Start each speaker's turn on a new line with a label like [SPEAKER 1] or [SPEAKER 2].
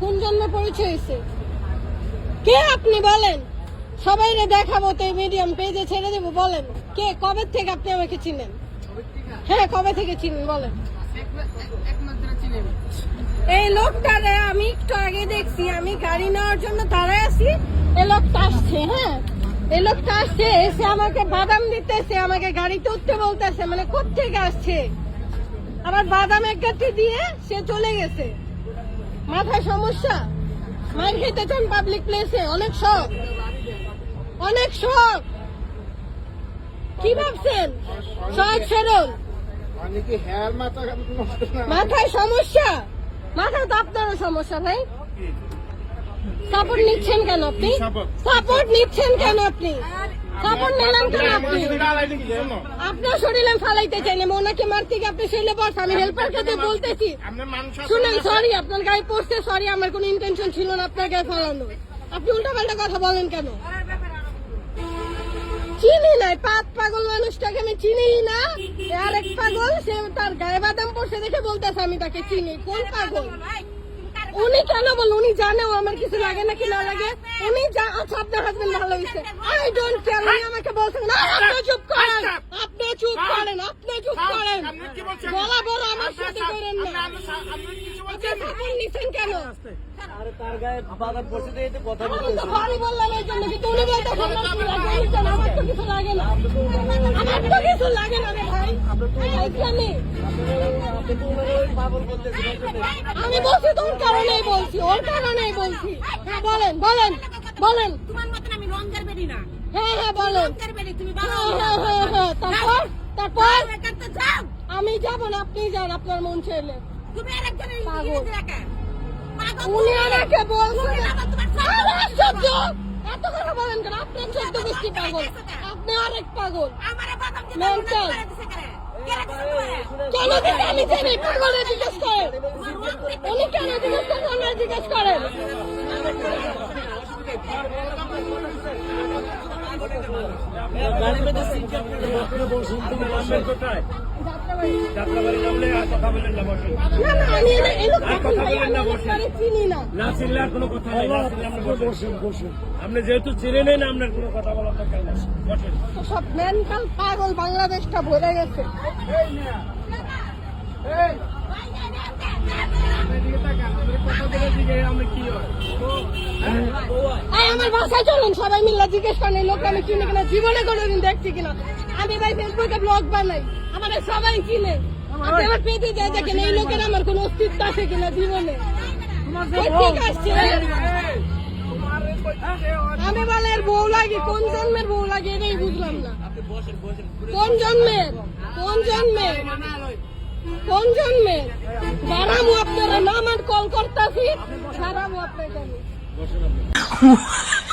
[SPEAKER 1] কোন জন্মে পরিচয় হয়েছে? কে আপনি বলেন? সবাই দেখাবো তো মিডিয়াম পেজে ছেড়ে দেবো, বলেন। কে? কবে থেকে আপনি আমাকে চিনেন? হ্যাঁ কবে থেকে চিনেন, বলেন। এই লোকটারে আমি একটু আগে দেখছি, আমি গাড়ি নেওয়ার জন্য দাঁড়ায় আছি। এই লোকটা আসছে হ্যাঁ। এই লোকটা আসছে, এসে আমাকে বাদাম দিতেছে, আমাকে গাড়িতে উঠতে বলতেছে মানে কোথেকে আসছে? আবার বাদাম এক দিয়ে সে চলে গেছে। মাথায় সমস্যা? মার খেতে চান পাবলিক প্লেসে অনেক শখ। অনেক শখ। কি ভাবছেন? সহজ সরল
[SPEAKER 2] মানে মাথা
[SPEAKER 1] মাথায় সমস্যা? মাথায় তো আপনারও সমস্যা ভাই। সাপোর্ট নিচ্ছেন কেন আপনি? সাপোর্ট নিচ্ছেন কেন আপনি? আপনি? আপনার শরীরে আমি ফালাইতে চাই না ওনাকে মারতে গিয়ে আপনি শরীরে বস আমি হেল্পার কাছে বলতেছি। শুনেন সরি আপনার গায়ে পড়ছে সরি আমার কোনো ইন্টেনশন ছিল না আপনার গায়ে ফালানো। আপনি কথা বলেন কেন? চিনি নাই পাত পাগল মানুষটাকে আমি চিনি না। আর এক পাগল সে তার গায়ে বাদাম পড়ছে দেখে বলতেছে আমি তাকে চিনি। কোন পাগল? উনি কেন বল উনি জানে ও আমার কিছু লাগে নাকি না লাগে? উনি যা আচ্ছা আপনার হাজবেন্ড ভালো হয়েছে। আই ডোন্ট কেয়ার উনি আমাকে বলছেন না আপনি চুপ করেন। আপনি চুপ করেন আপনি চুপ করেন। বলা বড় আমার সাথে করেন না। কেন?
[SPEAKER 3] আরে তার গায়ে বাদাম পড়ছে তো এতে কথা
[SPEAKER 1] আমি বললাম এই জন্য কিন্তু উনি বলতে আমার কি লাগে উনি কেন? আমার তো কিছু লাগে না। আমার তো কিছু লাগে না রে ভাই। আমি
[SPEAKER 3] আপনি তো ওনার ওই পাগল করতেছেন
[SPEAKER 1] আমি বলছি তোর কারণেই বলছি ওর কারণেই বলছি। হ্যাঁ বলেন বলেন বলেন।
[SPEAKER 4] তোমার মতন আমি বেরি না।
[SPEAKER 1] হ্যাঁ হ্যাঁ বলেন।
[SPEAKER 4] তুমি
[SPEAKER 1] হ্যাঁ হ্যাঁ হ্যাঁ হ্যাঁ তারপর? তারপর আমি যাব না আপনি যান আপনার মন চাইলে।
[SPEAKER 4] তুমি আরেকজনের ইংরেজি লেখা
[SPEAKER 1] উনি আমাকে বলছেন! এত কথা বলেন কেন? আপনার চোদ্দ গোষ্ঠী পাগল আপনি আরেক পাগল।
[SPEAKER 4] দিছে কেন?
[SPEAKER 1] দিতে আমি জানি পাগলের জিজ্ঞেস করেন। উনি কেন জিজ্ঞেস করেন জিজ্ঞেস করেন।
[SPEAKER 5] আপনি বসেন। বসেন। আপনি যেহেতু চিনে নেন আপনার কোনো কথা বলার দরকার নেই। বসেন।
[SPEAKER 1] সব মেন্টাল পাগল বাংলাদেশটা ভরে গেছে।
[SPEAKER 5] আমি কি হয়?
[SPEAKER 1] আমার বাসায় চলুন সবাই মিলে জিজ্ঞেস করেন লোকটা আমি চিনি কিনা? জীবনে কোনোদিন দেখছি কিনা। আমি ভাই ফেসবুকে ব্লগ বানাই আমার সবাই চিনে। আমার পেতে যায় দেখেন এই লোকের আমার কোনো অস্তিত্ব আছে কিনা জীবনে। ঠিক আসছে আমি বলে এর বউ লাগে কোন জন্মের বউ লাগে? এটাই বুঝলাম না। কোন জন্মের? কোন জন্মের? কোন জন্মের? বারামু আপনারা নাম আর কল করতাছি। সারামু আপনাকে আমি